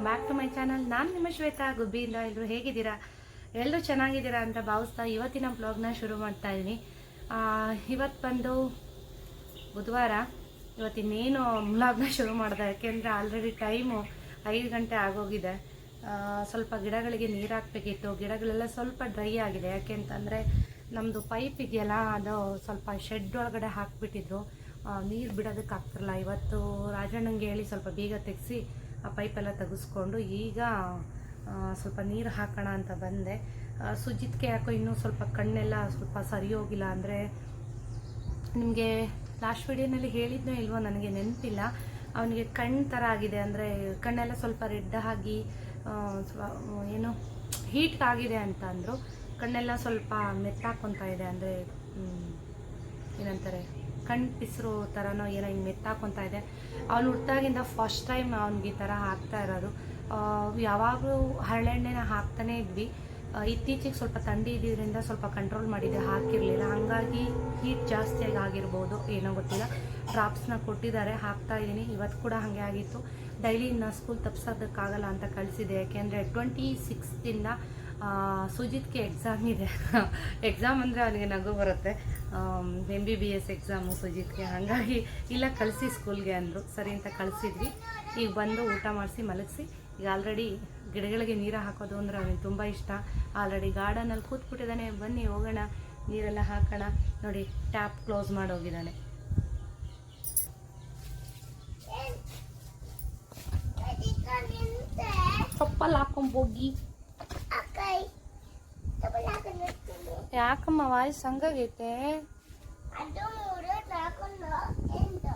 Welcome back to my channel ನಾನು ನಿಮ್ಮ ಶ್ವೇತಾ ಗುಬ್ಬಿಯಿಂದ ಎಲ್ಲರೂ ಹೇಗಿದ್ದೀರಾ? ಎಲ್ಲರೂ ಚೆನ್ನಾಗಿದ್ದೀರಾ ಅಂತ ಭಾವಿಸ್ತಾ ಇವತ್ತಿನ ಬ್ಲಾಗ್ನ ಶುರು ಮಾಡ್ತಾ ಇದ್ದೀನಿ ಇವತ್ತು ಬಂದು ಬುಧವಾರ ಇವತ್ತಿನ್ನೇನು ಬ್ಲಾಗ್ನ ಶುರು ಮಾಡಿದೆ, ಯಾಕೆಂದರೆ ಆಲ್ರೆಡಿ ಟೈಮು ಐದು ಗಂಟೆ ಆಗೋಗಿದೆ. ಸ್ವಲ್ಪ ಗಿಡಗಳಿಗೆ ನೀರು ಹಾಕಬೇಕಿತ್ತು. ಗಿಡಗಳೆಲ್ಲ ಸ್ವಲ್ಪ ಡ್ರೈ ಆಗಿದೆ. ಯಾಕೆಂತಂದರೆ ನಮ್ಮದು ಪೈಪ್ ಇದೆಯಲ್ಲ, ಅದು ಸ್ವಲ್ಪ ಶೆಡ್ ಒಳಗಡೆ ಹಾಕಿಬಿಟ್ಟಿದ್ರು. ನೀರು ಬಿಡೋದಕ್ಕೆ ಆಗ್ತಿರಲ್ಲ ಇವತ್ತು ರಾಜಣ್ಣಂಗೆ ಹೇಳಿ ಸ್ವಲ್ಪ ಬೀಗ ತೆಗೆಸಿ ಆ ಪೈಪೆಲ್ಲ ತೆಗೆಸ್ಕೊಂಡು ಈಗ ಸ್ವಲ್ಪ ನೀರು ಹಾಕೋಣ ಅಂತ ಬಂದೆ. ಸುಜಿತ್ಗೆ ಯಾಕೋ ಇನ್ನೂ ಸ್ವಲ್ಪ ಕಣ್ಣೆಲ್ಲ ಸ್ವಲ್ಪ ಸರಿ ಹೋಗಿಲ್ಲ ಅಂದರೆ ನಿಮಗೆ ಲಾಸ್ಟ್ ವಿಡಿಯೋನಲ್ಲಿ ಹೇಳಿದ್ನೋ ಇಲ್ವೋ ನನಗೆ ನೆನಪಿಲ್ಲ. ಅವನಿಗೆ ಕಣ್ಣು ಥರ ಆಗಿದೆ ಅಂದರೆ ಕಣ್ಣೆಲ್ಲ ಸ್ವಲ್ಪ ರೆಡ್ ಆಗಿ ಏನು ಹೀಟ್ ಆಗಿದೆ ಅಂತ ಅಂದರು. ಕಣ್ಣೆಲ್ಲ ಸ್ವಲ್ಪ ಮೆತ್ತಾಕೊತಾ ಇದೆ ಅಂದರೆ ಏನಂತಾರೆ? ಕಣ್ಣು ಪಿಸ್ರು ಥರನೋ ಏನೋ ಹಿಂಗೆ ಮೆತ್ತಾಕೊಂತ ಇದೆ. ಅವ್ನು ಹುಟ್ಟಾಗಿಂದ ಫಸ್ಟ್ ಟೈಮ್ ಅವ್ನಿಗೆ ಈ ಥರ ಹಾಕ್ತಾ ಇರೋದು. ಯಾವಾಗಲೂ ಹರಳೆಣ್ಣೆನ ಹಾಕ್ತಾನೇ ಇದ್ವಿ. ಇತ್ತೀಚೆಗೆ ಸ್ವಲ್ಪ ಥಂಡಿ ಇದ್ದಿದ್ದರಿಂದ ಸ್ವಲ್ಪ ಕಂಟ್ರೋಲ್ ಮಾಡಿದೆ, ಹಾಕಿರಲಿಲ್ಲ. ಹಾಗಾಗಿ ಹೀಟ್ ಜಾಸ್ತಿಯಾಗಿ ಆಗಿರ್ಬೋದು, ಏನೋ ಗೊತ್ತಿಲ್ಲ. ಡ್ರಾಪ್ಸ್ನ ಕೊಟ್ಟಿದ್ದಾರೆ, ಹಾಕ್ತಾ ಇದ್ದೀನಿ ಇವತ್ತು ಕೂಡ ಹಾಗೆ ಆಗಿತ್ತು. ಡೈಲಿ ಇನ್ನು ಸ್ಕೂಲ್ ತಪ್ಪಿಸೋದಕ್ಕಾಗಲ್ಲ ಅಂತ ಕಳಿಸಿದೆ. ಯಾಕೆಂದರೆ ಟ್ವೆಂಟಿ ಸಿಕ್ಸ್ತಿಂದ ಸುಜಿತ್ಗೆ ಎಕ್ಸಾಮ್ ಇದೆ ಎಕ್ಸಾಮ್ ಅಂದರೆ ಅವನಿಗೆ ನಗು ಬರುತ್ತೆ M B B S exam ಸುಜಿತ್ಗೆ ಹಾಗಾಗಿ ಇಲ್ಲ ಕಳಿಸಿ ಸ್ಕೂಲ್ಗೆ ಅಂದರು ಸರಿ ಅಂತ ಕಳಿಸಿದ್ವಿ ಈಗ ಬಂದು ಊಟ ಮಾಡಿಸಿ ಮಲಗಿಸಿ ಈಗ ಆಲ್ರೆಡಿ ಗಿಡಗಳಿಗೆ ನೀರು ಹಾಕೋದು ಅಂದರೆ ಅವನಿಗೆ ತುಂಬ ಇಷ್ಟ ಆಲ್ರೆಡಿ ಗಾರ್ಡನಲ್ಲಿ ಕೂತ್ಬಿಟ್ಟಿದ್ದಾನೆ ಬನ್ನಿ ಹೋಗೋಣ ನೀರೆಲ್ಲ ಹಾಕೋಣ ನೋಡಿ ಟ್ಯಾಪ್ ಕ್ಲೋಸ್ ಮಾಡೋಗಿದ್ದಾನೆ ಹಾಕೊಂಡ್ ಯಾಕಮ್ಮ ವಾಯ್ಸ್ ಹಂಗಾಗೈತೆ ಅದು ಮೂರು ನಾಲ್ಕು ಎಂಟು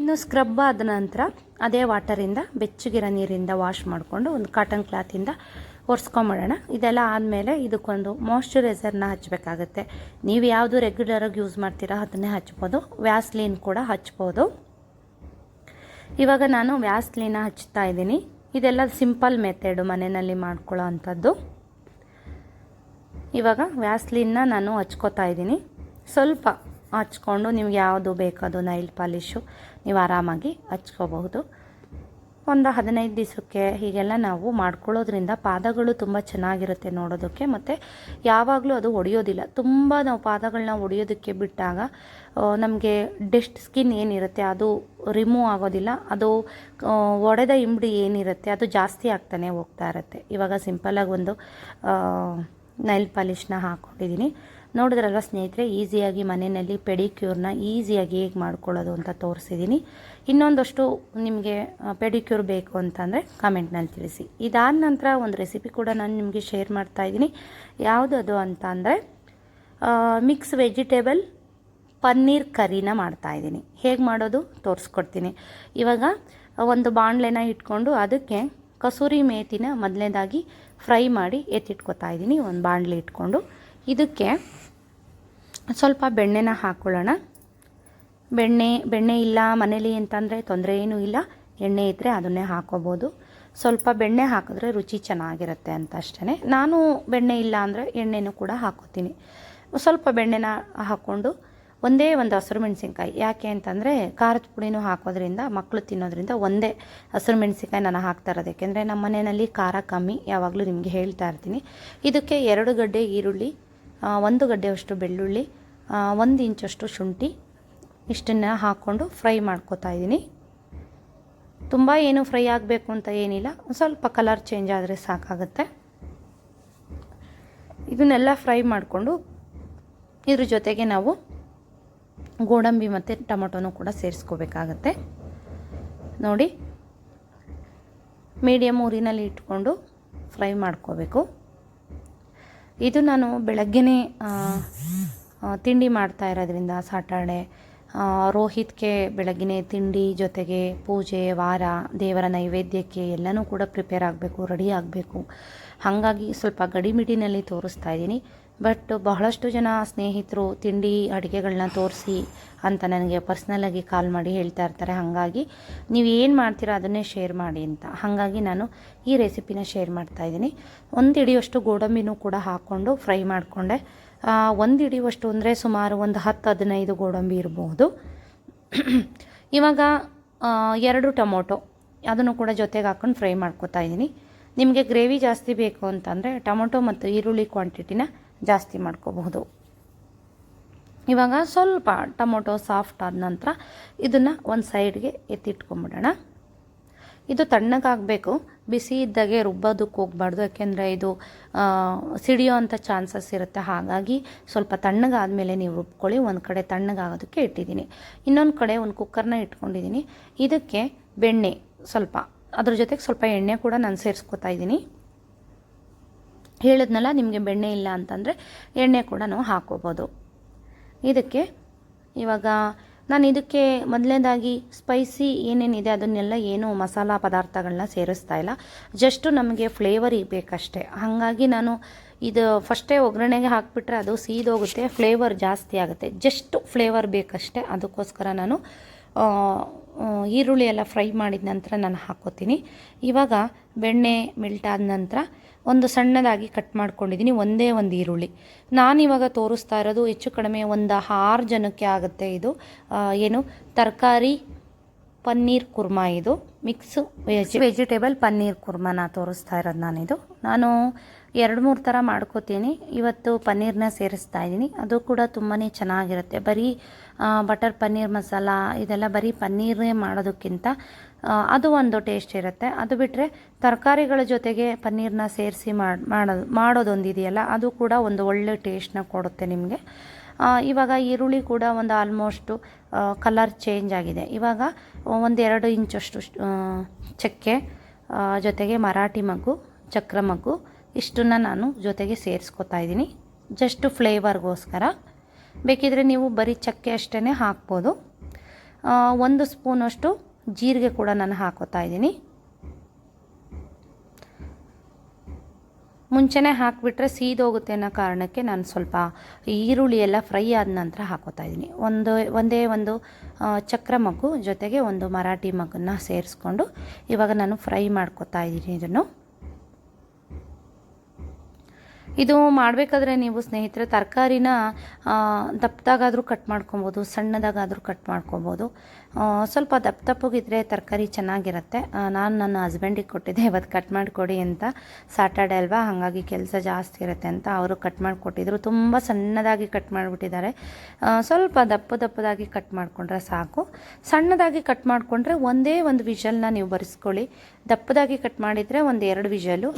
ಇನ್ನು ಸ್ಕ್ರಬ್ ಆದ ನಂತರ ಅದೇ ವಾಟರಿಂದ ಬೆಚ್ಚಗಿರೋ ನೀರಿಂದ ವಾಶ್ ಮಾಡಿಕೊಂಡು ಒಂದು ಕಾಟನ್ ಕ್ಲಾತಿಂದ ಒರೆಸ್ಕೊಂಬಿಡೋಣ ಇದೆಲ್ಲ ಆದಮೇಲೆ ಇದಕ್ಕೊಂದು ಮಾಯ್ಶ್ಚರೈಸರ್ನ ಹಚ್ಚಬೇಕಾಗತ್ತೆ ನೀವು ಯಾವುದು ರೆಗ್ಯುಲರಾಗಿ ಯೂಸ್ ಮಾಡ್ತೀರಾ ಅದನ್ನೇ ಹಚ್ಬೋದು. ವ್ಯಾಸ್ಲೀನ್ ಕೂಡ ಹಚ್ಬೋದು. ಇವಾಗ ನಾನು ವ್ಯಾಸ್ಲೀನ ಹಚ್ತಾ ಇದ್ದೀನಿ. ಇದೆಲ್ಲ ಸಿಂಪಲ್ ಮೆಥಡು ಮನೆಯಲ್ಲಿ ಮಾಡ್ಕೊಳ್ಳೋ ಅಂಥದ್ದು. ಇವಾಗ ವ್ಯಾಸ್ಲೀನ್ನ ನಾನು ಹಚ್ಕೋತಾ ಇದ್ದೀನಿ. ಸ್ವಲ್ಪ ಹಚ್ಕೊಂಡು ನಿಮ್ಗೆ ಯಾವುದು ಬೇಕದು ನೈಲ್ ಪಾಲಿಶು ನೀವು ಆರಾಮಾಗಿ ಹಚ್ಕೋಬಹುದು. ಒಂದು ಹದಿನೈದು ದಿವಸಕ್ಕೆ ಹೀಗೆಲ್ಲ ನಾವು ಮಾಡ್ಕೊಳ್ಳೋದ್ರಿಂದ ಪಾದಗಳು ತುಂಬ ಚೆನ್ನಾಗಿರುತ್ತೆ ನೋಡೋದಕ್ಕೆ ಮತ್ತು ಯಾವಾಗಲೂ ಅದು ಒಡೆಯೋದಿಲ್ಲ. ತುಂಬ ನಾವು ಪಾದಗಳನ್ನ ಒಡೆಯೋದಕ್ಕೆ ಬಿಟ್ಟಾಗ ನಮಗೆ ಡೆಸ್ಟ್ ಸ್ಕಿನ್ ಏನಿರುತ್ತೆ ಅದು ರಿಮೂವ್ ಆಗೋದಿಲ್ಲ. ಅದು ಒಡೆದ ಇಂಬಡಿ ಏನಿರುತ್ತೆ ಅದು ಜಾಸ್ತಿ ಆಗ್ತಾನೆ ಹೋಗ್ತಾ ಇರುತ್ತೆ. ಇವಾಗ ಸಿಂಪಲಾಗಿ ಒಂದು ನೈಲ್ ಪಾಲಿಶ್ನ ಹಾಕ್ಕೊಂಡಿದ್ದೀನಿ ನೋಡಿದ್ರಲ್ವ ಸ್ನೇಹಿತರೆ, ಈಸಿಯಾಗಿ ಮನೆಯಲ್ಲಿ ಪೆಡಿಕ್ಯೂರ್ನ ಈಸಿಯಾಗಿ ಹೇಗೆ ಮಾಡ್ಕೊಳ್ಳೋದು ಅಂತ ತೋರಿಸಿದ್ದೀನಿ ಇನ್ನೊಂದಷ್ಟು ನಿಮಗೆ ಪೆಡಿಕ್ಯೂರ್ ಬೇಕು ಅಂತಂದರೆ ಕಮೆಂಟ್ನಲ್ಲಿ ತಿಳಿಸಿ. ಇದಾದ ನಂತರ ಒಂದು ರೆಸಿಪಿ ಕೂಡ ನಾನು ನಿಮಗೆ ಶೇರ್ ಮಾಡ್ತಾ ಇದ್ದೀನಿ ಯಾವುದದು ಅಂತ ಅಂದರೆ ಮಿಕ್ಸ್ ವೆಜಿಟೇಬಲ್ ಪನ್ನೀರ್ ಕರಿನ ಮಾಡ್ತಾ ಇದ್ದೀನಿ ಹೇಗೆ ಮಾಡೋದು ತೋರಿಸ್ಕೊಡ್ತೀನಿ. ಇವಾಗ, ಒಂದು ಬಾಣಲೆನ ಇಟ್ಕೊಂಡು ಅದಕ್ಕೆ ಕಸೂರಿ ಮೇತಿನ ಮೊದಲನೇದಾಗಿ ಫ್ರೈ ಮಾಡಿ ಎತ್ತಿಟ್ಕೊತಾ ಇದ್ದೀನಿ ಒಂದು ಬಾಣಲೆ ಇಟ್ಕೊಂಡು ಇದಕ್ಕೆ ಸ್ವಲ್ಪ ಬೆಣ್ಣೆನ ಹಾಕ್ಕೊಳ್ಳೋಣ ಬೆಣ್ಣೆ ಬೆಣ್ಣೆ ಇಲ್ಲ, ಮನೇಲಿ ಅಂತಂದರೆ ತೊಂದರೆ ಏನೂ ಇಲ್ಲ. ಎಣ್ಣೆ ಇದ್ದರೆ ಅದನ್ನೇ ಹಾಕೋಬೋದು. ಸ್ವಲ್ಪ ಬೆಣ್ಣೆ ಹಾಕಿದ್ರೆ ರುಚಿ ಚೆನ್ನಾಗಿರುತ್ತೆ ಅಂತ ಅಷ್ಟೇ ನಾನು ಬೆಣ್ಣೆ ಇಲ್ಲ ಅಂದರೆ ಎಣ್ಣೆನೂ ಕೂಡ ಹಾಕೋತೀನಿ. ಸ್ವಲ್ಪ ಬೆಣ್ಣೆನ ಹಾಕ್ಕೊಂಡು ಒಂದೇ ಒಂದು ಹಸಿರು ಮೆಣಸಿನ್ಕಾಯಿ. ಯಾಕೆ ಅಂತಂದರೆ ಖಾರದ ಪುಡಿನೂ ಹಾಕೋದ್ರಿಂದ ಮಕ್ಕಳು ತಿನ್ನೋದ್ರಿಂದ ಒಂದೇ ಹಸಿರು ಮೆಣಸಿನ್ಕಾಯಿ ನಾನು ಹಾಕ್ತಾ ಇರೋದು. ಯಾಕೆಂದರೆ ನಮ್ಮ ಮನೆಯಲ್ಲಿ ಖಾರ ಕಮ್ಮಿ ಯಾವಾಗಲೂ ನಿಮಗೆ ಹೇಳ್ತಾ ಇರ್ತೀನಿ. ಇದಕ್ಕೆ ಎರಡು ಗಡ್ಡೆ ಈರುಳ್ಳಿ ಒಂದು ಗಡ್ಡೆಯಷ್ಟು ಬೆಳ್ಳುಳ್ಳಿ ಒಂದು ಇಂಚಷ್ಟು ಶುಂಠಿ, ಇಷ್ಟನ್ನು ಹಾಕ್ಕೊಂಡು ಫ್ರೈ ಮಾಡ್ಕೊತಾ ಇದ್ದೀನಿ. ತುಂಬ ಏನು ಫ್ರೈ ಆಗಬೇಕು ಅಂತ ಏನಿಲ್ಲ ಸ್ವಲ್ಪ ಕಲರ್ ಚೇಂಜ್ ಆದರೆ ಸಾಕಾಗುತ್ತೆ. ಇದನ್ನೆಲ್ಲ ಫ್ರೈ ಮಾಡಿಕೊಂಡು ಇದ್ರ ಜೊತೆಗೆ ನಾವು ಗೋಡಂಬಿ ಮತ್ತು ಟೊಮೊಟೊನೂ ಕೂಡ ಸೇರಿಸ್ಕೋಬೇಕಾಗತ್ತೆ. ನೋಡಿ ಮೀಡಿಯಮ್ ಊರಿನಲ್ಲಿ ಇಟ್ಕೊಂಡು ಫ್ರೈ ಮಾಡ್ಕೋಬೇಕು. ಇದು ನಾನು ಆ, ತಿಂಡಿ ಮಾಡ್ತಾ ಇರೋದ್ರಿಂದ ಸಾಟರ್ಡೆ ರೋಹಿತ್ಗೆ ಬೆಳಗ್ಗೆನೇ ತಿಂಡಿ ಜೊತೆಗೆ ಪೂಜೆ ವಾರ ದೇವರ ನೈವೇದ್ಯಕ್ಕೆ ಎಲ್ಲನೂ ಕೂಡ ಪ್ರಿಪೇರ್ ಆಗಬೇಕು ರೆಡಿ ಆಗಬೇಕು. ಹಾಗಾಗಿ ಸ್ವಲ್ಪ ಗಡಿಮಿಡಿನಲ್ಲಿ ತೋರಿಸ್ತಾ ಇದ್ದೀನಿ. ಬಟ್ ಬಹಳಷ್ಟು ಜನ ಸ್ನೇಹಿತರು ತಿಂಡಿ ಅಡುಗೆಗಳನ್ನ ತೋರಿಸಿ ಅಂತ ನನಗೆ ಪರ್ಸ್ನಲಾಗಿ ಕಾಲ್ ಮಾಡಿ ಹೇಳ್ತಾ ಇರ್ತಾರೆ. ಹಾಗಾಗಿ ನೀವು ಏನು ಮಾಡ್ತೀರಾ ಅದನ್ನೇ ಶೇರ್ ಮಾಡಿ ಅಂತ. ಹಾಗಾಗಿ ನಾನು ಈ ರೆಸಿಪಿನ ಶೇರ್ ಮಾಡ್ತಾ ಇದ್ದೀನಿ. ಒಂದು ಹಿಡಿಯುವಷ್ಟು ಗೋಡಂಬಿನೂ ಕೂಡ ಹಾಕ್ಕೊಂಡು ಫ್ರೈ ಮಾಡಿಕೊಂಡೆ. ಒಂದು ಹಿಡಿಯುವಷ್ಟು ಅಂದರೆ ಸುಮಾರು ಒಂದು ಹತ್ತು ಹದಿನೈದು ಗೋಡಂಬಿ ಇರಬಹುದು ಇವಾಗ ಎರಡು ಟೊಮೊಟೊ ಅದನ್ನು ಕೂಡ ಜೊತೆಗೆ ಹಾಕ್ಕೊಂಡು ಫ್ರೈ ಮಾಡ್ಕೊತಾ ಇದ್ದೀನಿ. ನಿಮಗೆ ಗ್ರೇವಿ ಜಾಸ್ತಿ ಬೇಕು ಅಂತಂದರೆ ಟೊಮೊಟೊ ಮತ್ತು ಈರುಳ್ಳಿ ಕ್ವಾಂಟಿಟಿನ ಜಾಸ್ತಿ ಮಾಡ್ಕೋಬಹುದು. ಇವಾಗ ಸ್ವಲ್ಪ ಟೊಮೊಟೊ ಸಾಫ್ಟ್ ಆದ ನಂತರ ಇದನ್ನು ಒಂದು ಸೈಡ್ಗೆ ಎತ್ತಿಟ್ಕೊಂಬಿಡೋಣ ಇದು ತಣ್ಣಗಾಗಬೇಕು. ಬಿಸಿ ಇದ್ದಾಗೆ ರುಬ್ಬೋದಕ್ಕೆ ಹೋಗ್ಬಾರ್ದು. ಯಾಕೆಂದರೆ ಇದು ಸಿಡಿಯೋ ಅಂಥ ಚಾನ್ಸಸ್ ಇರುತ್ತೆ. ಹಾಗಾಗಿ ಸ್ವಲ್ಪ ತಣ್ಣಗಾದ್ಮೇಲೆ ನೀವು ರುಬ್ಕೊಳ್ಳಿ. ಒಂದು ಕಡೆ ತಣ್ಣಗಾಗೋದಕ್ಕೆ ಇಟ್ಟಿದ್ದೀನಿ. ಇನ್ನೊಂದು ಕಡೆ ಒಂದು ಕುಕ್ಕರ್ನ ಇಟ್ಕೊಂಡಿದ್ದೀನಿ. ಇದಕ್ಕೆ ಬೆಣ್ಣೆ ಸ್ವಲ್ಪ, ಅದ್ರ ಜೊತೆಗೆ ಸ್ವಲ್ಪ ಎಣ್ಣೆ ಕೂಡ ನಾನು ಸೇರಿಸ್ಕೊತಾ ಇದ್ದೀನಿ. ಹೇಳಿದ್ನಲ್ಲ, ನಿಮಗೆ ಬೆಣ್ಣೆ ಇಲ್ಲ ಅಂತಂದರೆ ಎಣ್ಣೆ ಕೂಡ ನಾವು ಹಾಕೋಬೋದು. ಇದಕ್ಕೆ ಇವಾಗ ನಾನು ಇದಕ್ಕೆ ಮೊದಲನೇದಾಗಿ ಸ್ಪೈಸಿ ಏನೇನಿದೆ ಅದನ್ನೆಲ್ಲ ಏನು ಮಸಾಲ ಪದಾರ್ಥಗಳನ್ನ ಸೇರಿಸ್ತಾ ಇಲ್ಲ. ಜಸ್ಟು ನಮಗೆ ಫ್ಲೇವರ್ ಬೇಕಷ್ಟೇ. ಹಾಗಾಗಿ ನಾನು ಇದು ಫಸ್ಟೇ ಒಗ್ಗರಣೆಗೆ ಹಾಕಿಬಿಟ್ರೆ ಅದು ಸೀದೋಗುತ್ತೆ, ಫ್ಲೇವರ್ ಜಾಸ್ತಿ ಆಗುತ್ತೆ. ಜಸ್ಟ್ ಫ್ಲೇವರ್ ಬೇಕಷ್ಟೇ. ಅದಕ್ಕೋಸ್ಕರ ನಾನು ಈರುಳ್ಳಿ ಎಲ್ಲ ಫ್ರೈ ಮಾಡಿದ ನಂತರ ನಾನು ಹಾಕೋತೀನಿ. ಇವಾಗ ಬೆಣ್ಣೆ ಮಿಲ್ಟ್ ಆದ ನಂತರ ಒಂದು ಸಣ್ಣದಾಗಿ ಕಟ್ ಮಾಡ್ಕೊಂಡಿದ್ದೀನಿ, ಒಂದೇ ಒಂದು ಈರುಳ್ಳಿ. ನಾನಿವಾಗ ತೋರಿಸ್ತಾ ಇರೋದು ಹೆಚ್ಚು ಕಡಿಮೆ ಒಂದು ಆರು ಜನಕ್ಕೆ ಆಗುತ್ತೆ ಇದು. ಏನು, ತರಕಾರಿ ಪನ್ನೀರ್ ಕುರ್ಮಾ ಇದು. ಮಿಕ್ಸ್ ವೆಜ್ ವೆಜಿಟೇಬಲ್ ಪನ್ನೀರ್ ಕುರ್ಮಾನ ತೋರಿಸ್ತಾ ಇರೋದು ನಾನಿದು. ನಾನು ಎರಡು ಮೂರು ಥರ ಮಾಡ್ಕೋತೀನಿ. ಇವತ್ತು ಪನ್ನೀರ್ನ ಸೇರಿಸ್ತಾ ಇದ್ದೀನಿ. ಅದು ಕೂಡ ತುಂಬಾ ಚೆನ್ನಾಗಿರುತ್ತೆ. ಬರೀ ಬಟರ್ ಪನ್ನೀರ್ ಮಸಾಲ, ಇದೆಲ್ಲ ಬರೀ ಪನ್ನೀರೇ ಮಾಡೋದಕ್ಕಿಂತ ಅದು ಒಂದು ಟೇಸ್ಟ್ ಇರುತ್ತೆ. ಅದು ಬಿಟ್ಟರೆ ತರಕಾರಿಗಳ ಜೊತೆಗೆ ಪನ್ನೀರ್ನ ಸೇರಿಸಿ ಮಾಡಿ ಮಾಡೋದು ಮಾಡೋದೊಂದಿದೆಯಲ್ಲ, ಅದು ಕೂಡ ಒಂದು ಒಳ್ಳೆ ಟೇಸ್ಟ್ನ ಕೊಡುತ್ತೆ ನಿಮಗೆ. ಇವಾಗ ಈರುಳ್ಳಿ ಕೂಡ ಒಂದು ಆಲ್ಮೋಸ್ಟು ಕಲರ್ ಚೇಂಜ್ ಆಗಿದೆ. ಇವಾಗ ಒಂದೆರಡು ಇಂಚಷ್ಟು ಚಕ್ಕೆ ಜೊತೆಗೆ ಮರಾಠಿ ಮಗ್ಗು, ಚಕ್ರ ಮಗ್ಗು, ಇಷ್ಟನ್ನು ನಾನು ಜೊತೆಗೆ ಸೇರಿಸ್ಕೊತಾ ಇದ್ದೀನಿ. ಜಸ್ಟ್ ಫ್ಲೇವರ್ಗೋಸ್ಕರ ಬೇಕಿದ್ರೆ ನೀವು ಬರೀ ಚಕ್ಕೆ ಅಷ್ಟೇ ಹಾಕ್ಬೋದು. ಒಂದು ಸ್ಪೂನಷ್ಟು ಜೀರಿಗೆ ಕೂಡ ನಾನು ಹಾಕೋತಾ ಇದ್ದೀನಿ. ಮುಂಚೆನೇ ಹಾಕಿಬಿಟ್ರೆ ಸೀದೋಗುತ್ತೆ ಅನ್ನೋ ಕಾರಣಕ್ಕೆ ನಾನು ಸ್ವಲ್ಪ ಈರುಳ್ಳಿ ಎಲ್ಲ ಫ್ರೈ ಆದ ನಂತರ ಹಾಕೋತಾ ಇದ್ದೀನಿ. ಒಂದು, ಒಂದೇ ಒಂದು ಚಕ್ರ ಮಗ್ಗು ಜೊತೆಗೆ ಒಂದು ಮರಾಠಿ ಮಗ್ಗನ್ನ ಸೇರಿಸ್ಕೊಂಡು ಇವಾಗ ನಾನು ಫ್ರೈ ಮಾಡ್ಕೊತಾ ಇದ್ದೀನಿ ಇದನ್ನು. ಇದು ಮಾಡಬೇಕಾದ್ರೆ ನೀವು ಸ್ನೇಹಿತರೆ ತರಕಾರಿನ ದಪ್ಪದಾಗಾದರೂ ಕಟ್ ಮಾಡ್ಕೊಬೋದು, ಸಣ್ಣದಾಗಾದರೂ ಕಟ್ ಮಾಡ್ಕೊಬೋದು. ಸ್ವಲ್ಪ ದಪ್ಪ ದಪ್ಪಗಿದ್ರೆ ತರಕಾರಿ ಚೆನ್ನಾಗಿರುತ್ತೆ. ನಾನು ನನ್ನ ಹಸ್ಬೆಂಡಿಗೆ ಕೊಟ್ಟಿದ್ದೆ ಇವತ್ತು ಕಟ್ ಮಾಡಿಕೊಡಿ ಅಂತ. ಸಾಟರ್ಡೆ ಅಲ್ವಾ? ಹಾಗಾಗಿ ಕೆಲಸ ಜಾಸ್ತಿ ಇರುತ್ತೆ ಅಂತ ಅವರು ಕಟ್ ಮಾಡಿಕೊಟ್ಟಿದ್ರು. ತುಂಬ ಸಣ್ಣದಾಗಿ ಕಟ್ ಮಾಡಿಬಿಟ್ಟಿದ್ದಾರೆ. ಸ್ವಲ್ಪ ದಪ್ಪ ದಪ್ಪದಾಗಿ ಕಟ್ ಮಾಡಿಕೊಂಡ್ರೆ ಸಾಕು. ಸಣ್ಣದಾಗಿ ಕಟ್ ಮಾಡಿಕೊಂಡ್ರೆ ಒಂದೇ ಒಂದು ವಿಷಲ್ನ ನೀವು ಬರೆಸ್ಕೊಳ್ಳಿ. ದಪ್ಪದಾಗಿ ಕಟ್ ಮಾಡಿದರೆ ಒಂದು ಎರಡು ವಿಷಲು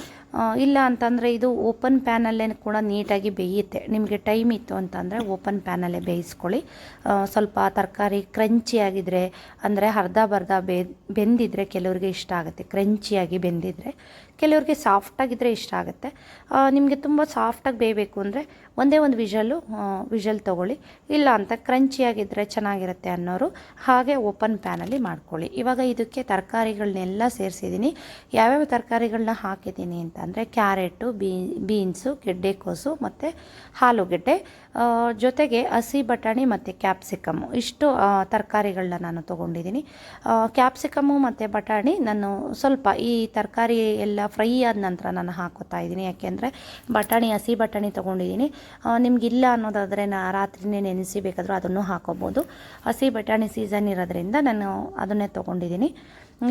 ಇಲ್ಲ ಅಂತಂದರೆ ಇದು ಓಪನ್ ಪ್ಯಾನಲ್ಲೇ ಕೂಡ ನೀಟಾಗಿ ಬೇಯುತ್ತೆ. ನಿಮಗೆ ಟೈಮ್ ಇತ್ತು ಅಂತಂದರೆ ಓಪನ್ ಪ್ಯಾನಲ್ಲೇ ಬೇಯಿಸ್ಕೊಳ್ಳಿ. ಸ್ವಲ್ಪ ತರಕಾರಿ ಕ್ರಂಚಿ ಆಗಿದ್ರೆ ಅಂದರೆ ಅರ್ಧ ಬರ್ಧ ಬೆಂದಿದ್ರೆ ಕೆಲವರಿಗೆ ಇಷ್ಟ ಆಗುತ್ತೆ. ಕ್ರಂಚಿಯಾಗಿ ಬೆಂದಿದ್ರೆ. ಕೆಲವ್ರಿಗೆ ಸಾಫ್ಟಾಗಿದ್ದರೆ ಇಷ್ಟ ಆಗುತ್ತೆ. ನಿಮಗೆ ತುಂಬ ಸಾಫ್ಟಾಗಿ ಬೇಯಬೇಕು ಅಂದರೆ ಒಂದೇ ಒಂದು ವಿಷಲ್ಲು ವಿಷಲ್ ತೊಗೊಳ್ಳಿ. ಇಲ್ಲ ಅಂತ ಕ್ರಂಚಿಯಾಗಿದ್ದರೆ ಚೆನ್ನಾಗಿರುತ್ತೆ ಅನ್ನೋರು ಹಾಗೆ ಓಪನ್ ಪ್ಯಾನಲ್ಲಿ ಮಾಡ್ಕೊಳ್ಳಿ. ಇವಾಗ ಇದಕ್ಕೆ ತರಕಾರಿಗಳನ್ನೆಲ್ಲ ಸೇರಿಸಿದ್ದೀನಿ. ಯಾವ್ಯಾವ ತರಕಾರಿಗಳನ್ನ ಹಾಕಿದ್ದೀನಿ ಅಂತಂದರೆ ಕ್ಯಾರೆಟು, ಬೀ, ಬೀನ್ಸು, ಗೆಡ್ಡೆಕೋಸು ಮತ್ತು ಆಲೂಗೆಡ್ಡೆ ಜೊತೆಗೆ ಹಸಿ ಬಟಾಣಿ ಮತ್ತು ಕ್ಯಾಪ್ಸಿಕಮ್ಮು. ಇಷ್ಟು ತರಕಾರಿಗಳನ್ನ ನಾನು ತೊಗೊಂಡಿದ್ದೀನಿ. ಕ್ಯಾಪ್ಸಿಕಮ್ಮು ಮತ್ತು ಬಟಾಣಿ ನಾನು ಸ್ವಲ್ಪ ಈ ತರಕಾರಿ ಎಲ್ಲ ಫ್ರೈ ಆದ ನಂತರ ನಾನು ಹಾಕೋತಾ ಇದ್ದೀನಿ. ಯಾಕೆಂದರೆ ಬಟಾಣಿ, ಹಸಿ ಬಟಾಣಿ ತೊಗೊಂಡಿದ್ದೀನಿ. ನಿಮಗಿಲ್ಲ ಅನ್ನೋದಾದರೆ ನಾ ರಾತ್ರಿನೇ ನೆನೆಸಿ ಬೇಕಾದರೂ ಅದನ್ನು ಹಾಕೋಬೋದು. ಹಸಿ ಬಟಾಣಿ ಸೀಸನ್ ಇರೋದ್ರಿಂದ ನಾನು ಅದನ್ನೇ ತೊಗೊಂಡಿದ್ದೀನಿ.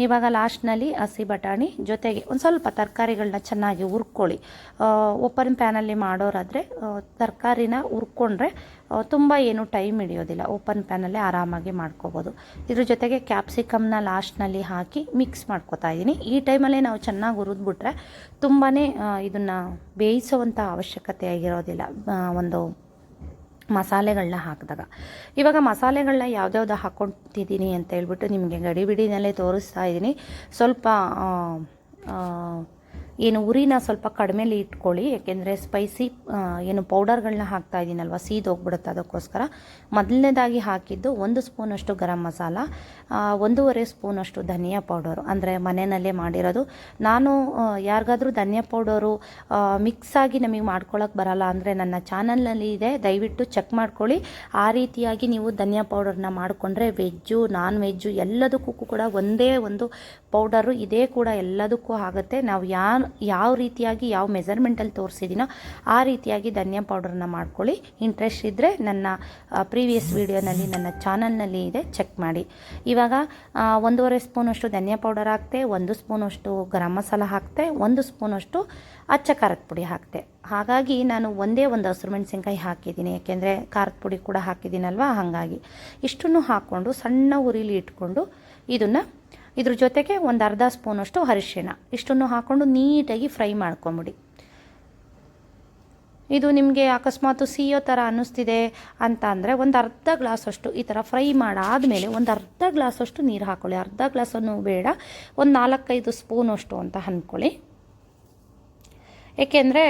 ಇವಾಗ ಲಾಸ್ಟ್ನಲ್ಲಿ ಹಸಿ ಬಟಾಣಿ ಜೊತೆಗೆ ಒಂದು ಸ್ವಲ್ಪ ತರಕಾರಿಗಳನ್ನ ಚೆನ್ನಾಗಿ ಹುರ್ಕೊಳ್ಳಿ. ಓಪನ್ ಪ್ಯಾನಲ್ಲಿ ಮಾಡೋರಾದರೆ ತರಕಾರಿನ ಹುರ್ಕೊಂಡ್ರೆ ತುಂಬ ಏನು ಟೈಮ್ ಹಿಡಿಯೋದಿಲ್ಲ. ಓಪನ್ ಪ್ಯಾನಲ್ಲೇ ಆರಾಮಾಗಿ ಮಾಡ್ಕೋಬೋದು. ಇದ್ರ ಜೊತೆಗೆ ಕ್ಯಾಪ್ಸಿಕಮ್ನ ಲಾಸ್ಟ್ನಲ್ಲಿ ಹಾಕಿ ಮಿಕ್ಸ್ ಮಾಡ್ಕೊತಾ ಇದ್ದೀನಿ. ಈ ಟೈಮಲ್ಲೇ ನಾವು ಚೆನ್ನಾಗಿ ಹುರಿದ್ಬಿಟ್ರೆ ತುಂಬಾ ಇದನ್ನು ಬೇಯಿಸುವಂಥ ಅವಶ್ಯಕತೆ ಆಗಿರೋದಿಲ್ಲ. ಒಂದು ಮಸಾಲೆಗಳನ್ನ ಹಾಕಿದಾಗ. ಇವಾಗ ಮಸಾಲೆಗಳನ್ನ ಯಾವ್ದ್ಯಾವ್ದು ಹಾಕ್ಕೊತಿದ್ದೀನಿ ಅಂತ ಹೇಳ್ಬಿಟ್ಟು ನಿಮಗೆ ಗಡಿಬಿಡಿನಲ್ಲೇ ತೋರಿಸ್ತಾ ಇದ್ದೀನಿ. ಸ್ವಲ್ಪ ಏನು ಉರಿನ ಸ್ವಲ್ಪ ಕಡಿಮೆಲಿ ಇಟ್ಕೊಳ್ಳಿ, ಯಾಕೆಂದರೆ ಸ್ಪೈಸಿ ಏನು ಪೌಡರ್ಗಳನ್ನ ಹಾಕ್ತಾ ಇದ್ದೀನಲ್ವ ಸೀದೋಗ್ಬಿಡುತ್ತೆ ಅದಕ್ಕೋಸ್ಕರ. ಮೊದಲನೇದಾಗಿ ಹಾಕಿದ್ದು ಒಂದು ಸ್ಪೂನಷ್ಟು ಗರಂ ಮಸಾಲ ಒಂದೂವರೆ ಸ್ಪೂನಷ್ಟು ಧನಿಯಾ ಪೌಡರು ಅಂದರೆ ಮನೆಯಲ್ಲೇ ಮಾಡಿರೋದು. ನಾನು ಯಾರಿಗಾದರೂ ಧನಿಯಾ ಪೌಡರು ಮಿಕ್ಸ್ ಆಗಿ ನಮಗೆ ಮಾಡ್ಕೊಳಕ್ಕೆ ಬರಲ್ಲ ಅಂದರೆ ನನ್ನ ಚಾನಲ್ನಲ್ಲಿ ಇದೆ, ದಯವಿಟ್ಟು ಚೆಕ್ ಮಾಡ್ಕೊಳ್ಳಿ. ಆ ರೀತಿಯಾಗಿ ನೀವು ಧನಿಯಾ ಪೌಡರ್ನ ಮಾಡಿಕೊಂಡ್ರೆ ವೆಜ್ಜು ನಾನ್ ವೆಜ್ಜು ಎಲ್ಲದಕ್ಕೂ ಕೂಡ ಒಂದೇ ಒಂದು ಪೌಡರು ಇದೇ ಕೂಡ ಎಲ್ಲದಕ್ಕೂ ಆಗುತ್ತೆ. ನಾವು ಯಾ ಯಾವ ರೀತಿಯಾಗಿ ಯಾವ ಮೆಸರ್ಮೆಂಟಲ್ಲಿ ತೋರಿಸಿದ್ದೀನೋ ಆ ರೀತಿಯಾಗಿ ಧನಿಯಾ ಪೌಡರನ್ನ ಮಾಡ್ಕೊಳ್ಳಿ. ಇಂಟ್ರೆಸ್ಟ್ ಇದ್ದರೆ ನನ್ನ ಪ್ರೀವಿಯಸ್ ವೀಡಿಯೋನಲ್ಲಿ ನನ್ನ ಚಾನಲ್ನಲ್ಲಿ ಇದೆ ಚೆಕ್ ಮಾಡಿ. ಇವಾಗ ಒಂದೂವರೆ ಸ್ಪೂನಷ್ಟು ಧನಿಯಾ ಪೌಡರ್ ಹಾಕ್ತೆ, ಒಂದು ಸ್ಪೂನಷ್ಟು ಗರಂ ಮಸಾಲ ಹಾಕ್ತೆ, ಒಂದು ಸ್ಪೂನಷ್ಟು ಅಚ್ಚ ಖಾರದ ಪುಡಿ ಹಾಕ್ತೆ. ಹಾಗಾಗಿ ನಾನು ಒಂದೇ ಒಂದು ಹಸಿರು ಮೆಣಸಿನ್ಕಾಯಿ ಹಾಕಿದ್ದೀನಿ, ಯಾಕೆಂದರೆ ಖಾರದ ಪುಡಿ ಕೂಡ ಹಾಕಿದ್ದೀನಲ್ವ? ಹಾಗಾಗಿ. ಇಷ್ಟನ್ನು ಹಾಕ್ಕೊಂಡು ಸಣ್ಣ ಉರಿಲಿ ಇಟ್ಕೊಂಡು ಇದನ್ನು ಇದ್ರ ಜೊತೆಗೆ ಒಂದು ಅರ್ಧ ಸ್ಪೂನಷ್ಟು ಅರಿಶಿಣ. ಇಷ್ಟನ್ನು ಹಾಕ್ಕೊಂಡು ನೀಟಾಗಿ ಫ್ರೈ ಮಾಡ್ಕೊಂಬಿಡಿ. ಇದು ನಿಮಗೆ ಅಕಸ್ಮಾತ್ ಸಿಯೋ ಥರ ಅನ್ನಿಸ್ತಿದೆ ಅಂತ ಅಂದರೆ ಒಂದು ಅರ್ಧ ಗ್ಲಾಸಷ್ಟು ಈ ಥರ ಫ್ರೈ ಮಾಡಾದಮೇಲೆ ಒಂದು ಅರ್ಧ ಗ್ಲಾಸಷ್ಟು ನೀರು ಹಾಕ್ಕೊಳ್ಳಿ ಅರ್ಧ ಗ್ಲಾಸನ್ನು ಬೇಡ, ಒಂದು ನಾಲ್ಕೈದು ಸ್ಪೂನಷ್ಟು ಅಂತ ಅಂದ್ಕೊಳ್ಳಿ ಏಕೆಂದರೆ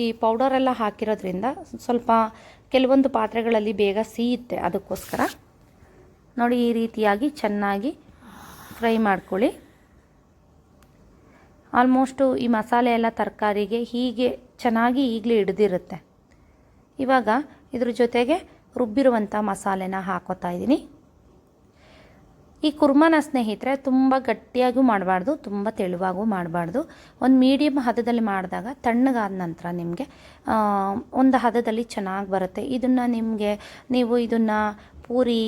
ಈ ಪೌಡರೆಲ್ಲ ಹಾಕಿರೋದ್ರಿಂದ ಸ್ವಲ್ಪ ಕೆಲವೊಂದು ಪಾತ್ರೆಗಳಲ್ಲಿ ಬೇಗ ಸೀಯುತ್ತೆ ಅದಕ್ಕೋಸ್ಕರ. ನೋಡಿ ಈ ರೀತಿಯಾಗಿ ಚೆನ್ನಾಗಿ ಫ್ರೈ ಮಾಡ್ಕೊಳ್ಳಿ. ಆಲ್ಮೋಸ್ಟು ಈ ಮಸಾಲೆ ಎಲ್ಲ ತರಕಾರಿಗೆ ಹೀಗೆ ಚೆನ್ನಾಗಿ ಈಗಲೇ ಹಿಡ್ದಿರುತ್ತೆ. ಇವಾಗ ಇದ್ರ ಜೊತೆಗೆ ರುಬ್ಬಿರುವಂಥ ಮಸಾಲೆನ ಹಾಕೋತಾ ಇದ್ದೀನಿ. ಈ ಕುರ್ಮನ ಸ್ನೇಹಿತರೆ, ತುಂಬ ಗಟ್ಟಿಯಾಗೂ ಮಾಡಬಾರ್ದು, ತುಂಬ ತೆಳುವಾಗೂ ಮಾಡಬಾರ್ದು. ಒಂದು ಮೀಡಿಯಮ್ ಹದದಲ್ಲಿ ಮಾಡಿದಾಗ ತಣ್ಣಗಾದ ನಂತರ ನಿಮಗೆ ಒಂದು ಹದದಲ್ಲಿ ಚೆನ್ನಾಗಿ ಬರುತ್ತೆ. ಇದನ್ನು ನಿಮಗೆ, ನೀವು ಇದನ್ನು ಪೂರಿ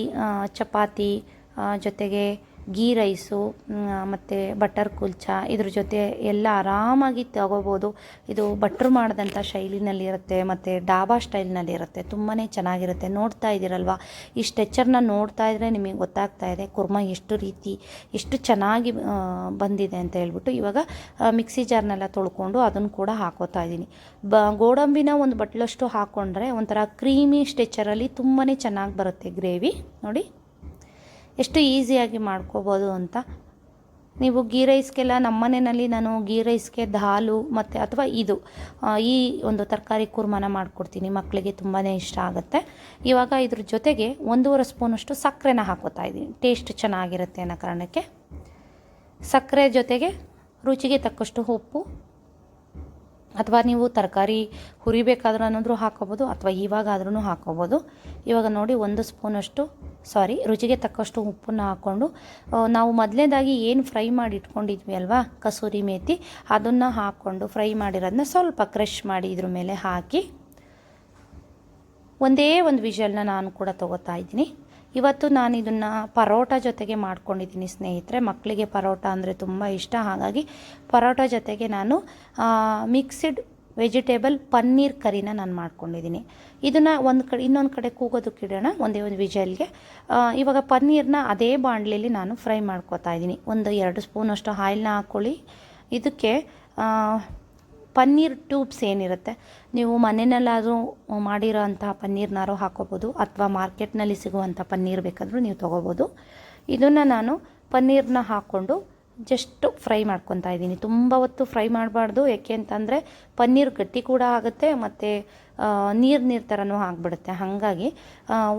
ಚಪಾತಿ ಜೊತೆಗೆ ಗೀ ರೈಸು ಮತ್ತು ಬಟರ್ ಕುಲ್ಚಾ ಇದ್ರ ಜೊತೆ ಎಲ್ಲ ಆರಾಮಾಗಿ ತಗೋಬೋದು. ಇದು ಬಟ್ರು ಮಾಡಿದಂಥ ಶೈಲಿನಲ್ಲಿರುತ್ತೆ ಮತ್ತು ಡಾಬಾ ಸ್ಟೈಲ್ನಲ್ಲಿರುತ್ತೆ ತುಂಬಾ ಚೆನ್ನಾಗಿರುತ್ತೆ. ನೋಡ್ತಾ ಇದ್ದೀರಲ್ವ? ಈ ಸ್ಟ್ರೆಚರ್ನ ನೋಡ್ತಾ ಇದ್ದರೆ ನಿಮಗೆ ಗೊತ್ತಾಗ್ತಾ ಇದೆ, ಕುರ್ಮ ಎಷ್ಟು ರೀತಿ, ಎಷ್ಟು ಚೆನ್ನಾಗಿ ಬಂದಿದೆ ಅಂತ ಹೇಳ್ಬಿಟ್ಟು ಇವಾಗ ಮಿಕ್ಸಿ ಜಾರ್ನೆಲ್ಲ ತೊಳ್ಕೊಂಡು ಅದನ್ನು ಕೂಡ ಹಾಕೋತಾ ಇದ್ದೀನಿ. ಬ, ಗೋಡಂಬಿನ ಒಂದು ಬಟ್ಲಷ್ಟು ಹಾಕ್ಕೊಂಡ್ರೆ ಒಂಥರ ಕ್ರೀಮಿ ಸ್ಟೆಚ್ಚರಲ್ಲಿ ತುಂಬಾ ಚೆನ್ನಾಗಿ ಬರುತ್ತೆ ಗ್ರೇವಿ ನೋಡಿ. ಎಷ್ಟು ಈಸಿಯಾಗಿ ಮಾಡ್ಕೋಬೋದು ಅಂತ. ನೀವು ಗೀ ರೈಸ್ಗೆಲ್ಲ ನಮ್ಮ ಮನೆಯಲ್ಲಿ ನಾನು ಗೀ ರೈಸ್ಗೆ ದಾಲು ಮತ್ತು ಅಥವಾ ಇದು ಈ ಒಂದು ತರಕಾರಿ ಕುರ್ಮಾನ ಮಾಡಿಕೊಡ್ತೀನಿ. ಮಕ್ಕಳಿಗೆ ತುಂಬಾ ಇಷ್ಟ ಆಗುತ್ತೆ. ಇವಾಗ ಇದ್ರ ಜೊತೆಗೆ ಒಂದೂವರೆ ಸ್ಪೂನಷ್ಟು ಸಕ್ಕರೆನ ಹಾಕೋತಾ ಇದ್ದೀನಿ. ಟೇಸ್ಟ್ ಚೆನ್ನಾಗಿರುತ್ತೆ ಅನ್ನೋ ಕಾರಣಕ್ಕೆ ಸಕ್ಕರೆ ಜೊತೆಗೆ ರುಚಿಗೆ ತಕ್ಕಷ್ಟು ಉಪ್ಪು ಅಥವಾ ನೀವು ತರಕಾರಿ ಹುರಿಬೇಕಾದ್ರೂ ಅನ್ನೋದ್ರೂ ಹಾಕೋಬೋದು ಅಥವಾ ಇವಾಗಾದ್ರೂ ಹಾಕೋಬೋದು. ಇವಾಗ ನೋಡಿ ಒಂದು ಸ್ಪೂನಷ್ಟು ಸಾರಿ ರುಚಿಗೆ ತಕ್ಕಷ್ಟು ಉಪ್ಪನ್ನು ಹಾಕ್ಕೊಂಡು ನಾವು ಮೊದಲನೇದಾಗಿ ಏನು ಫ್ರೈ ಮಾಡಿ ಇಟ್ಕೊಂಡಿದ್ವಿ ಅಲ್ವಾ, ಕಸೂರಿ ಮೇಥಿ ಅದನ್ನು ಹಾಕ್ಕೊಂಡು ಫ್ರೈ ಮಾಡಿರೋದನ್ನ ಸ್ವಲ್ಪ ಕ್ರಷ್ ಮಾಡಿ ಇದ್ರ ಮೇಲೆ ಹಾಕಿ, ಒಂದೇ ಒಂದು ವಿಷಲ್ನ ನಾನು ಕೂಡ ತಗೋತಾ ಇದ್ದೀನಿ. ಇವತ್ತು ನಾನು ಇದನ್ನು ಪರೋಟ ಜೊತೆಗೆ ಮಾಡ್ಕೊಂಡಿದ್ದೀನಿ, ಸ್ನೇಹಿತರೆ. ಮಕ್ಕಳಿಗೆ ಪರೋಟ ಅಂದರೆ ತುಂಬ ಇಷ್ಟ. ಹಾಗಾಗಿ ಪರೋಟ ಜೊತೆಗೆ ನಾನು ಮಿಕ್ಸಿಡ್ ವೆಜಿಟೇಬಲ್ ಪನ್ನೀರ್ ಕರಿನ ನಾನು ಮಾಡ್ಕೊಂಡಿದ್ದೀನಿ. ಇದನ್ನು ಒಂದು ಕಡೆ, ಇನ್ನೊಂದು ಕಡೆ ಕೂಗೋದಕ್ಕೆ ಇಡೋಣ. ಒಂದೇ ಒಂದು ವಿಜಲ್ಗೆ. ಇವಾಗ ಪನ್ನೀರ್ನ ಅದೇ ಬಾಣಲೆಯಲ್ಲಿ ನಾನು ಫ್ರೈ ಮಾಡ್ಕೊತಾ ಇದ್ದೀನಿ. ಒಂದು ಎರಡು ಸ್ಪೂನಷ್ಟು ಆಯಿಲ್ನ ಹಾಕ್ಕೊಳ್ಳಿ ಇದಕ್ಕೆ ಪನ್ನೀರ್ ಟ್ಯೂಬ್ಸ್ ಏನಿರುತ್ತೆ, ನೀವು ಮನೆಯಲ್ಲಾದರೂ ಮಾಡಿರೋ ಅಂತಹ ಪನ್ನೀರ್ನಾರು ಹಾಕೋಬೋದು, ಅಥವಾ ಮಾರ್ಕೆಟ್ನಲ್ಲಿ ಸಿಗುವಂಥ ಪನ್ನೀರ್ ಬೇಕಾದರೂ ನೀವು ತೊಗೋಬೋದು. ಇದನ್ನು ನಾನು ಪನ್ನೀರ್ನ ಹಾಕ್ಕೊಂಡು ಜಸ್ಟ್ ಫ್ರೈ ಮಾಡ್ಕೊತಾ ಇದ್ದೀನಿ. ತುಂಬ ಹೊತ್ತು ಫ್ರೈ ಮಾಡಬಾರ್ದು. ಯಾಕೆ ಅಂತಂದರೆ ಪನ್ನೀರ್ ಗಟ್ಟಿ ಕೂಡ ಆಗುತ್ತೆ, ಮತ್ತು ನೀರು ನೀರು ಥರನೂ ಆಗಿಬಿಡುತ್ತೆ. ಹಾಗಾಗಿ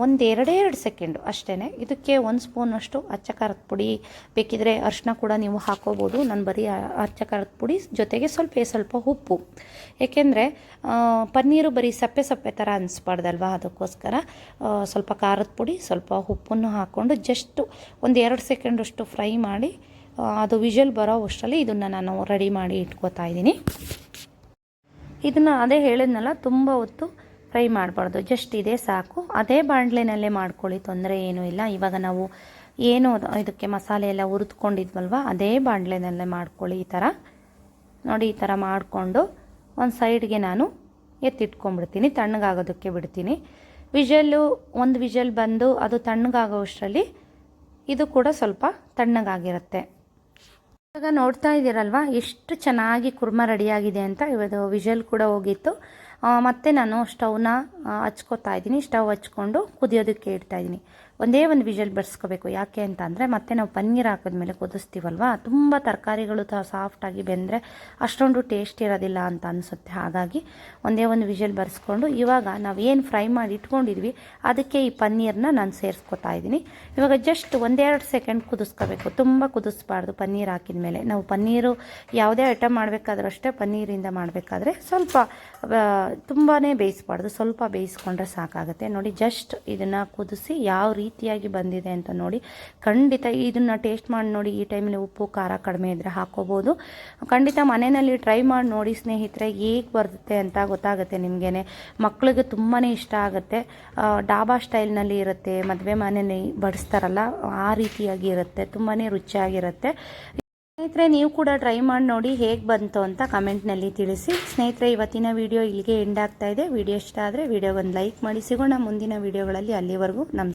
ಒಂದು ಎರಡೇ ಸೆಕೆಂಡು ಅಷ್ಟೇ ಇದಕ್ಕೆ ಒಂದು ಸ್ಪೂನಷ್ಟು ಅಚ್ಚ ಖಾರದ ಪುಡಿ ಬೇಕಿದ್ರೆ ಅರಿಶಿನ ಕೂಡ ನೀವು ಹಾಕೋಬೋದು. ನಾನು ಬರೀ ಅಚ್ಚ ಖಾರದ ಪುಡಿ, ಜೊತೆಗೆ ಸ್ವಲ್ಪ ಸ್ವಲ್ಪ ಉಪ್ಪು. ಏಕೆಂದರೆ ಪನ್ನೀರು ಬರೀ ಸಪ್ಪೆ ಸಪ್ಪೆ ಥರ ಅನಿಸ್ಬಾರ್ದಲ್ವ ಅದಕ್ಕೋಸ್ಕರ. ಸ್ವಲ್ಪ ಖಾರದ ಪುಡಿ, ಸ್ವಲ್ಪ ಉಪ್ಪನ್ನು ಹಾಕ್ಕೊಂಡು ಜಸ್ಟ್ ಒಂದು ಎರಡು ಸೆಕೆಂಡಷ್ಟು ಫ್ರೈ ಮಾಡಿ ಅದು ವಿಜುವಲ್ ಬರೋ ಅಷ್ಟರಲ್ಲಿ ಇದನ್ನು ನಾನು ರೆಡಿ ಮಾಡಿ ಇಟ್ಕೋತಾ ಇದ್ದೀನಿ. ಇದನ್ನು ಅದೇ ಹೇಳಿದ್ನಲ್ಲ, ತುಂಬ ಹೊತ್ತು ಫ್ರೈ ಮಾಡಬಾರ್ದು ಜಸ್ಟ್ ಇದೇ ಸಾಕು. ಅದೇ ಬಾಣಲೆನಲ್ಲೇ ಮಾಡ್ಕೊಳ್ಳಿ, ತೊಂದರೆ ಏನೂ ಇಲ್ಲ. ಇವಾಗ ನಾವು ಏನು ಇದಕ್ಕೆ ಮಸಾಲೆ ಎಲ್ಲ ಹುರಿದುಕೊಂಡಿದ್ವಲ್ವ, ಅದೇ ಬಾಣಲೆನಲ್ಲೇ ಮಾಡ್ಕೊಳ್ಳಿ ಈ ಥರ ನೋಡಿ, ಈ ಥರ ಮಾಡಿಕೊಂಡು ಒಂದು ಸೈಡ್ಗೆ ನಾನು ಎತ್ತಿಟ್ಕೊಂಡ್ಬಿಡ್ತೀನಿ, ತಣ್ಣಗಾಗೋದಕ್ಕೆ ಬಿಡ್ತೀನಿ. ವಿಷಲ್ಲು ಒಂದು ವಿಷಲ್ ಬಂದು ಅದು ತಣ್ಣಗಾಗೋಷ್ಟರಲ್ಲಿ ಇದು ಕೂಡ ಸ್ವಲ್ಪ ತಣ್ಣಗಾಗಿರುತ್ತೆ. ಇವಾಗ ನೋಡ್ತಾ ಇದ್ದೀರಲ್ವಾ? ಎಷ್ಟು ಚೆನ್ನಾಗಿ ಕುರ್ಮ ರೆಡಿಯಾಗಿದೆ ಅಂತ ಇವತ್ತು ವಿಷಲ್ ಕೂಡ ಹೋಗಿತ್ತು. ಮತ್ತೆ ನಾನು ಸ್ಟವ್ನ ಹಚ್ಕೋತಾ ಇದ್ದೀನಿ. ಸ್ಟವ್ ಹಚ್ಕೊಂಡು ಕುದಿಯೋದಕ್ಕೆ ಇಡ್ತಾ ಇದ್ದೀನಿ. ಒಂದೇ ಒಂದು ವಿಷಲ್ ಬರ್ಸ್ಕೋಬೇಕು ಯಾಕೆ ಅಂತ ಅಂದರೆ ಮತ್ತೆ ನಾವು ಪನ್ನೀರ್ ಹಾಕಿದ್ಮೇಲೆ ಕುದಿಸ್ತೀವಲ್ವಾ? ತುಂಬ ತರಕಾರಿಗಳು ತ ಸಾಫ್ಟಾಗಿ ಬೆಂದರೆ ಅಷ್ಟೊಂದು ಟೇಸ್ಟ್ ಇರೋದಿಲ್ಲ ಅಂತ ಅನಿಸುತ್ತೆ. ಹಾಗಾಗಿ ಒಂದೇ ಒಂದು ವಿಷಲ್ ಬರ್ಸ್ಕೊಂಡು ಇವಾಗ ನಾವು ಏನು ಫ್ರೈ ಮಾಡಿ ಇಟ್ಕೊಂಡಿದ್ವಿ, ಅದಕ್ಕೆ ಈ ಪನ್ನೀರ್ನ ನಾನು ಸೇರಿಸ್ಕೊತಾ ಇದ್ದೀನಿ. ಇವಾಗ ಜಸ್ಟ್ ಒಂದೆರಡು ಸೆಕೆಂಡ್ ಕುದಿಸ್ಕೋಬೇಕು. ತುಂಬ ಕುದಿಸ್ಬಾರ್ದು ಪನ್ನೀರ್ ಹಾಕಿದ ಮೇಲೆ. ನಾವು ಪನ್ನೀರು ಯಾವುದೇ ಐಟಮ್ ಮಾಡಬೇಕಾದ್ರೂ ಅಷ್ಟೇ ಪನ್ನೀರಿಂದ ಮಾಡಬೇಕಾದ್ರೆ ಸ್ವಲ್ಪ ತುಂಬಾ ಬೇಯಿಸ್ಬಾರ್ದು. ಸ್ವಲ್ಪ ಬೇಯಿಸ್ಕೊಂಡ್ರೆ ಸಾಕಾಗುತ್ತೆ. ನೋಡಿ ಜಸ್ಟ್ ಇದನ್ನು ಕುದಿಸಿ ಯಾವ ರೀತಿಯಾಗಿ ಬಂದಿದೆ ಅಂತ ನೋಡಿ. ಖಂಡಿತ ಇದನ್ನು ಟೇಸ್ಟ್ ಮಾಡಿ ನೋಡಿ. ಈ ಟೈಮಲ್ಲಿ ಉಪ್ಪು, ಖಾರ ಕಡಿಮೆ ಇದ್ದರೆ ಹಾಕೋಬೋದು. ಖಂಡಿತ ಮನೆಯಲ್ಲಿ ಟ್ರೈ ಮಾಡಿ ನೋಡಿ ಸ್ನೇಹಿತರೆ, ಹೇಗೆ ಬರುತ್ತೆ ಅಂತ ಗೊತ್ತಾಗುತ್ತೆ ನಿಮಗೇನೆ. ಮಕ್ಕಳಿಗೆ ತುಂಬಾ ಇಷ್ಟ ಆಗುತ್ತೆ. ಡಾಬಾ ಸ್ಟೈಲ್ನಲ್ಲಿ ಇರುತ್ತೆ, ಮದುವೆ ಮನೆಯಲ್ಲಿ ಬಡಿಸ್ತಾರಲ್ಲ, ಆ ರೀತಿಯಾಗಿ ಇರುತ್ತೆ. ತುಂಬಾ ರುಚಿಯಾಗಿರುತ್ತೆ. ಸ್ನೇಹಿತರೆ, ನೀವು ಕೂಡ ಟ್ರೈ ಮಾಡಿ ನೋಡಿ ಹೇಗೆ ಬಂತು ಅಂತ ಕಮೆಂಟ್ನಲ್ಲಿ ತಿಳಿಸಿ. ಸ್ನೇಹಿತರೆ, ಇವತ್ತಿನ ವಿಡಿಯೋ ಇಲ್ಲಿಗೆ ಎಂಡ್ ಆಗ್ತಾ ಇದೆ. ವಿಡಿಯೋ ಇಷ್ಟ ಆದರೆ ವಿಡಿಯೋಗೊಂದು ಲೈಕ್ ಮಾಡಿ. ಸಿಗೋಣ ಮುಂದಿನ ವಿಡಿಯೋಗಳಲ್ಲಿ ಅಲ್ಲಿವರೆಗೂ ನಮ್ಮ